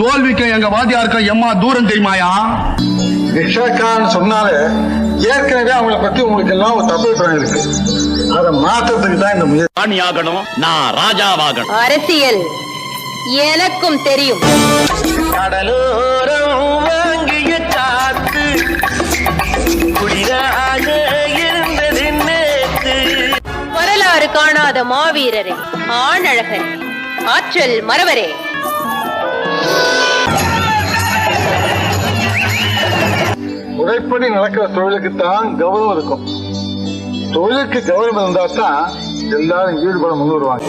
கோவிக்க எங்க வாத்தியாருக்க எம்மா தூரம் தெரியுமாயா? ரிக்ஷாக்காரன் சொன்னாலே ஏற்கனவே அவங்கள பத்தி உங்களுக்கு எல்லாம் ஒரு தப்பு இருக்கு அதை மாற்றத்துக்கு தான் இந்த முயற்சி. ராணியாகணும் நான் ராஜாவாகணும். அரசியல். எனக்கும் தெரியும். கடலோரம் வாங்கிய காத்து குளிராக இருந்தது நேத்து. வரலாறு காணாத மாவீரரே ஆணழகரே ஆற்றல் மறவரே. முறைப்படி நடக்கிற தொழிலுக்கு தான் கௌரவம் இருக்கும். தொழிலுக்கு கௌரவம் இருந்தா தான் எல்லாரும் ஈடுபட முன் வருவாங்க